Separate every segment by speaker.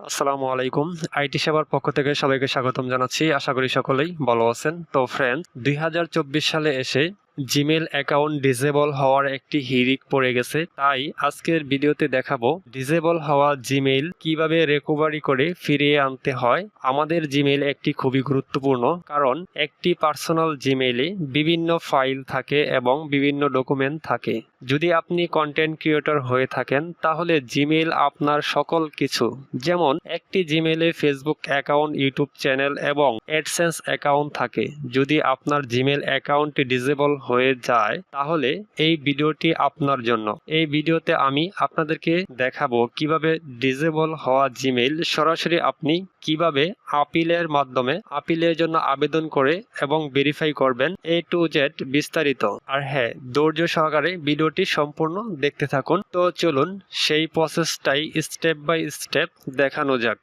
Speaker 1: আসসালামু আলাইকুম। আইটি সেবার পক্ষ থেকে সবাইকে স্বাগতম জানাচ্ছি। আশা করি সকলেই ভালো আছেন। তো ফ্রেন্ড দুই হাজার চব্বিশ সালে এসে জিমেল অ্যাকাউন্ট ডিসেবল হওয়ার একটি হিরিক পড়ে গেছে, তাই আজকের ভিডিওতে দেখাবো ডিসেবল হওয়া জিমেইল কীভাবে রিকভারি করে ফিরিয়ে আনতে হয়। আমাদের জিমেইল একটি খুবই গুরুত্বপূর্ণ, কারণ একটি পার্সোনাল জিমেইলে বিভিন্ন ফাইল থাকে এবং বিভিন্ন ডকুমেন্ট থাকে। যদি আপনি কন্টেন্ট ক্রিয়েটর হয়ে থাকেন, তাহলে জিমেইল আপনার সকল কিছু। যেমন, একটি জিমেইলে ফেসবুক অ্যাকাউন্ট, ইউটিউব চ্যানেল এবং অ্যাডসেন্স অ্যাকাউন্ট থাকে। যদি আপনার জিমেল অ্যাকাউন্টটি ডিসেবল হয়ে যায়, তাহলে এই ভিডিওটি আপনার জন্য। এই ভিডিওতে আমি আপনাদেরকে দেখাবো কীভাবে ডিজেবল হওয়া জিমেইল সরাসরি আপনি কীভাবে আপিলের মাধ্যমে আপিলের জন্য আবেদন করে এবং ভেরিফাই করবেন এ টু জেড বিস্তারিত। আর হ্যাঁ ধৈর্য সহকারে ভিডিওটি সম্পূর্ণ দেখতে থাকুন। তো চলুন, সেই প্রসেসটাই স্টেপ বাই স্টেপ দেখানো যাক।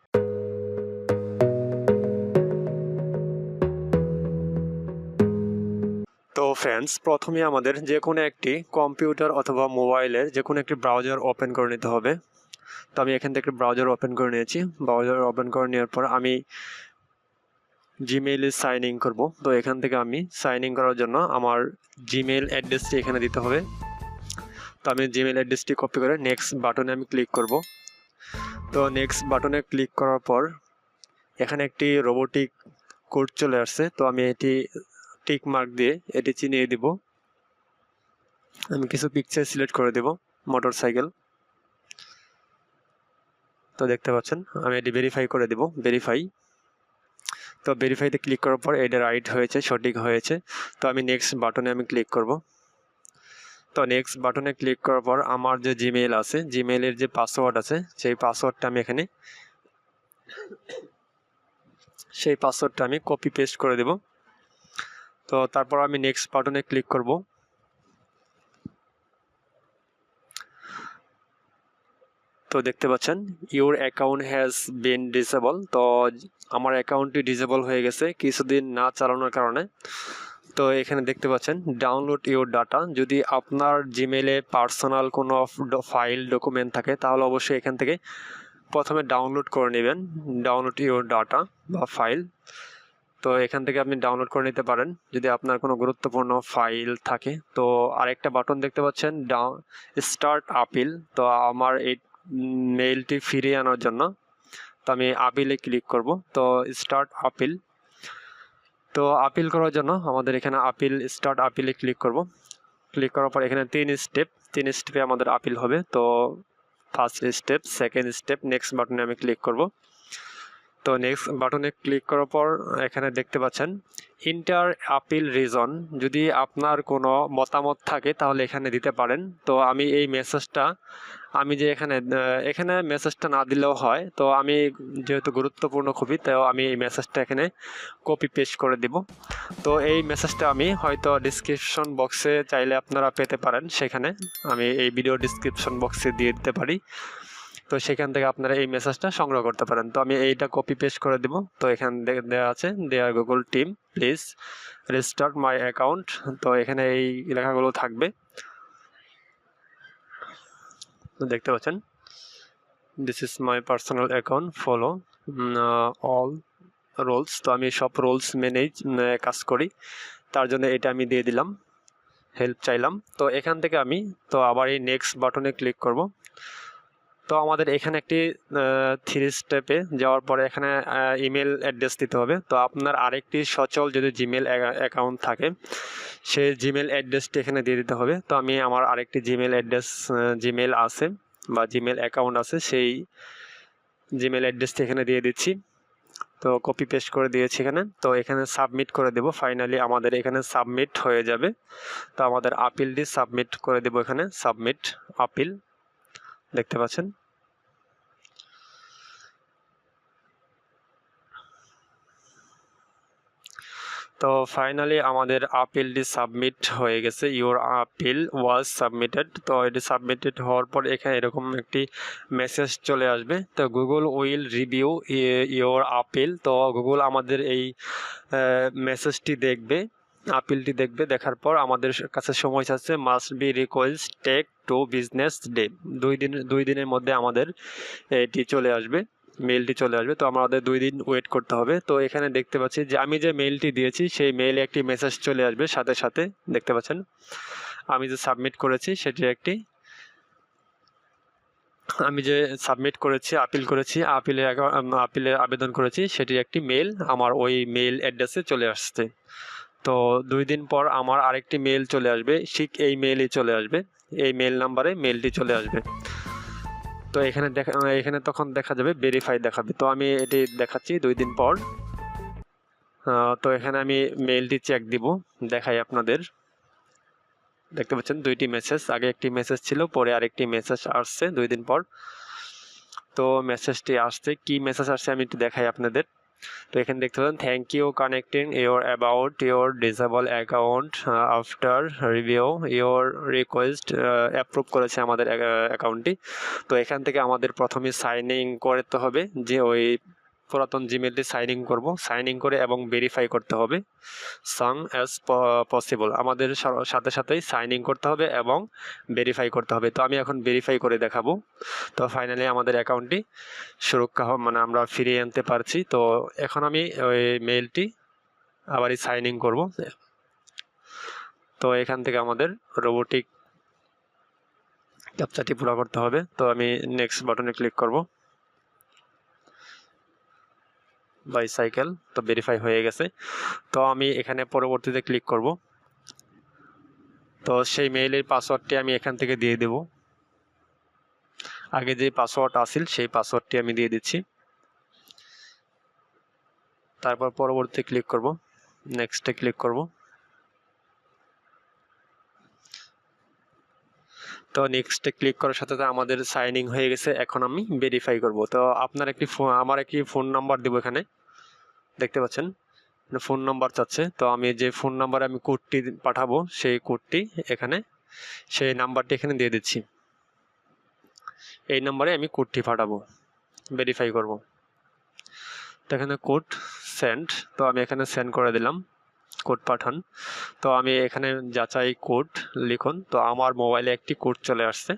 Speaker 1: তো ফ্রেন্ডস প্রথমে আমাদের যে কোনো একটি কম্পিউটার অথবা মোবাইলের যে কোনো একটি ব্রাউজার ওপেন করে নিতে হবে। তো আমি এখান থেকে ব্রাউজার ওপেন করে নিয়েছি। ব্রাউজার ওপেন করে নেওয়ার পর আমি জিমেইলে সাইন ইন করব। তো এখান থেকে আমি সাইন ইন করার জন্য আমার জিমেইল অ্যাড্রেসটি এখানে দিতে হবে। তো আমি জিমেইল অ্যাড্রেসটি কপি করে নেক্সট বাটনে আমি ক্লিক করব। তো নেক্সট বাটনে ক্লিক করার পর এখানে একটি রোবোটিক কোড চলে আসছে। তো আমি এটি টিক মার্ক দিয়ে এটি চিনিয়ে দিব। আমি কিছু পিকচার সিলেক্ট করে দেব মোটর সাইকেল তো দেখতে পাচ্ছেন, আমি এটি ভেরিফাই করে দেব ভেরিফাই তো ভেরিফাইতে ক্লিক করার পর এটা রাইট হয়েছে, সঠিক হয়েছে। তো আমি নেক্সট বাটনে আমি ক্লিক করব। তো নেক্সট বাটনে ক্লিক করার পর আমার যে জিমেইল আছে জিমেইলের যে পাসওয়ার্ড আছে, সেই পাসওয়ার্ডটা আমি এখানে, সেই পাসওয়ার্ডটা আমি কপি পেস্ট করে দেব। তো তারপর আমি নেক্সট বাটনে ক্লিক করব। তো দেখতে পাচ্ছেন your account has been disable তো আমার অ্যাকাউন্টটি ডিসেবল হয়ে গেছে কিছুদিন না চালানোর কারণে। তো এখানে দেখতে পাচ্ছেন ডাউনলোড ইউর ডাটা যদি আপনার জিমেলে পার্সোনাল কোনো ফাইল ডকুমেন্ট থাকে, তাহলে অবশ্যই এখান থেকে প্রথমে ডাউনলোড করে নেবেন। ডাউনলোড ইউর ডাটা বা ফাইল তো এখান থেকে আপনি ডাউনলোড করে নিতে পারেন, যদি আপনার কোনো গুরুত্বপূর্ণ ফাইল থাকে। তো আরেকটা বাটন দেখতে পাচ্ছেন ডাউন স্টার্ট আপিল তো আমার এই মেইলটি ফিরিয়ে আনার জন্য তো আমি আপিলে ক্লিক করব। তো স্টার্ট আপিল তো আপিল করার জন্য আমাদের এখানে আপিল স্টার্ট আপিলে ক্লিক করব। ক্লিক করার পর এখানে তিন স্টেপ তিন স্টেপে আমাদের আপিল হবে। তো first step second step next বাটনে আমি ক্লিক করব। তো নেক্সট বাটনে ক্লিক করার পর এখানে দেখতে পাচ্ছেন ইন্টার আপিল রিজন যদি আপনার কোনো মতামত থাকে তাহলে এখানে দিতে পারেন। তো আমি এই মেসেজটা আমি যে এখানে এখানে মেসেজটা না দিলেও হয়, তো আমি যেহেতু গুরুত্বপূর্ণ খুবই, তো আমি এই মেসেজটা এখানে কপি পেস্ট করে দিব। তো এই মেসেজটা আমি হয়তো ডিসক্রিপশন বক্সে চাইলে আপনারা পেতে পারেন, সেখানে আমি এই ভিডিও ডিসক্রিপশন বক্সে দিয়ে দিতে পারি। তো সেখান থেকে আপনারা এই মেসেজটা সংগ্রহ করতে পারেন। তো আমি এইটা কপি পেস্ট করে দেব। তো এখানে দেওয়া আছে dear Google team please register my account তো এখানে এই লেখাগুলো থাকবে। দেখতে পাচ্ছেন? This is my personal account follow all rules তো আমি সব রোলস মেনেই কাজ করি। তার জন্য এটা আমি দিয়ে দিলাম। হেল্প চাইলাম। তো এখান থেকে আমি, তো আবার এই নেক্সট বাটনে ক্লিক করব। তো আমাদের এখানে একটি থ্রি স্টেপে যাওয়ার পরে এখানে ইমেল অ্যাড্রেস দিতে হবে। তো আপনার আরেকটি সচল যদি জিমেল অ্যাকাউন্ট থাকে, সেই জিমেল অ্যাড্রেসটি এখানে দিয়ে দিতে হবে। তো আমি আমার আরেকটি জিমেল অ্যাড্রেস জিমেল আছে বা জিমেল অ্যাকাউন্ট আছে, সেই জিমেল অ্যাড্রেসটি এখানে দিয়ে দিচ্ছি। তো কপি পেস্ট করে দিয়েছি এখানে। তো এখানে সাবমিট করে দেব। ফাইনালি আমাদের এখানে সাবমিট হয়ে যাবে। তো আমাদের আপিলটি সাবমিট করে দেব এখানে। সাবমিট আপিল দেখতে পাচ্ছেন? তো ফাইনালি আমাদের আপিলটি সাবমিট হয়ে গেছে। ইওর আপিল ওয়াজ সাবমিটেড তো এটি সাবমিটেড হওয়ার পর এখানে এরকম একটি মেসেজ চলে আসবে। তো Google will review your appeal তো গুগল আমাদের এই মেসেজটি দেখবে আপিলটি দেখবে। দেখার পর আমাদের কাছে সময় আছে। Must be request take two business day দুই দিন, দুই দিনের মধ্যে আমাদের এটি চলে আসবে। মেইলটি চলে আসবে। তো আমাদের দুই দিন ওয়েট করতে হবে। তো এখানে দেখতে পাচ্ছি যে আমি যে মেইলটি দিয়েছি, সেই মেইলে একটি মেসেজ চলে আসবে সাথে সাথে। দেখতে পাচ্ছেন? আমি যে সাবমিট করেছি, সেটি একটি আমি যে সাবমিট করেছি আপিল করেছি আপিলে আপিলে আবেদন করেছি, সেটি একটি মেল আমার ওই মেল অ্যাড্রেসে চলে আসছে। তো দুই দিন পর আমার আরেকটি মেল চলে আসবে। ঠিক এই মেলই চলে আসবে। এই মেল নাম্বারে মেলটি চলে আসবে। তো এখানে দেখা এখানে তখন দেখা যাবে ভেরিফাই দেখাবে। তো আমি এটি দেখাচ্ছি দুই দিন পর। তো এখানে আমি মেলটি চেক দিব, দেখাই আপনাদের। দেখতে পাচ্ছেন, দুইটি মেসেজ আগে একটি মেসেজ ছিল, পরে আরেকটি মেসেজ আসছে দুই দিন পর। তো মেসেজটি আসছে, কি মেসেজ আসছে আমি একটু দেখাই আপনাদের। তো এখানে দেখতে পাচ্ছেন thank you connecting your about your disable account after review your request approve করেছে আমাদের অ্যাকাউন্টটি তো এখান থেকে আমাদের প্রথমে সাইন ইন করতে হবে যে ওই পুরাতন জিমেলটি সাইন ইন করব। সাইন ইন করে এবং ভেরিফাই করতে হবে। সাং অ্যাজ পসিবল আমাদের সাথে সাথেই সাইন ইন করতে হবে এবং ভেরিফাই করতে হবে। তো আমি এখন ভেরিফাই করে দেখাবো। তো ফাইনালি আমাদের অ্যাকাউন্টটি সুরক্ষা মানে আমরা ফিরিয়ে আনতে পারছি। তো এখন আমি ওই মেইলটি আবারই সাইন ইন করব। তো এখান থেকে আমাদের রোবোটিক ক্যাপচাটি পুরো করতে হবে। তো আমি নেক্সট বাটনে ক্লিক করব। বাইসাইকেল তো ভেরিফাই হয়ে গেছে। তো আমি এখানে পরবর্তীতে ক্লিক করব। তো সেই মেইলের পাসওয়ার্ডটি আমি এখান থেকে দিয়ে দেব। আগে যে পাসওয়ার্ড আসিল সেই পাসওয়ার্ডটি আমি দিয়ে দিচ্ছি। তারপর পরবর্তী ক্লিক করব। নেক্সটে ক্লিক করব। তো নেক্সটে ক্লিক করার সাথে সাথে আমাদের সাইনিং হয়ে গেছে। এখন আমি ভেরিফাই করব। তো আপনার একটি আমার একটি ফোন নাম্বার দেবো এখানে। দেখতে পাচ্ছেন? ফোন নাম্বার চাচ্ছে। তো আমি যে ফোন নাম্বারে আমি কোডটি পাঠাবো, সেই কোডটি এখানে, সেই নাম্বারটি এখানে দিয়ে দিচ্ছি। এই নাম্বারে আমি কোডটি পাঠাবো ভেরিফাই করব। তো এখানে কোড সেন্ড তো আমি এখানে সেন্ড করে দিলাম কোড পাঠান। তো আমি এখানে যাচাই কোড লিখুন। তো আমার মোবাইলে একটি কোড চলে আসছে।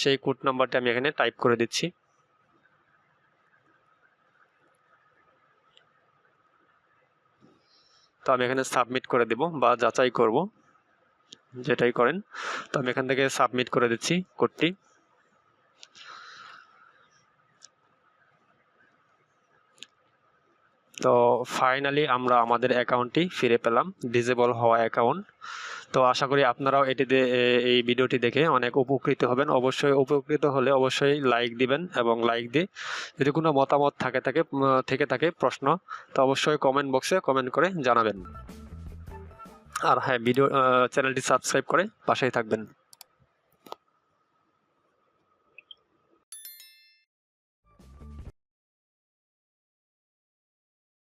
Speaker 1: সেই কোড নাম্বারটি আমি এখানে টাইপ করে দিচ্ছি। তো আমি এখানে সাবমিট করে দেব বা যাচাই করব, যেটাই করেন। তো আমি এখান থেকে সাবমিট করে দিচ্ছি কোডটি। তো ফাইনালি আমরা আমাদের অ্যাকাউন্টটি ফিরে পেলাম ডিজেবল হওয়া অ্যাকাউন্ট তো আশা করি আপনারাও এটিতে এই ভিডিওটি দেখে অনেক উপকৃত হবেন। অবশ্যই উপকৃত হলে অবশ্যই লাইক দিবেন এবং লাইক দিয়ে যদি কোনো মতামত থাকে থাকে থেকে থাকে প্রশ্ন, তো অবশ্যই কমেন্ট বক্সে কমেন্ট করে জানাবেন। আর হ্যাঁ ভিডিও চ্যানেলটি সাবস্ক্রাইব করে পাশেই থাকবেন।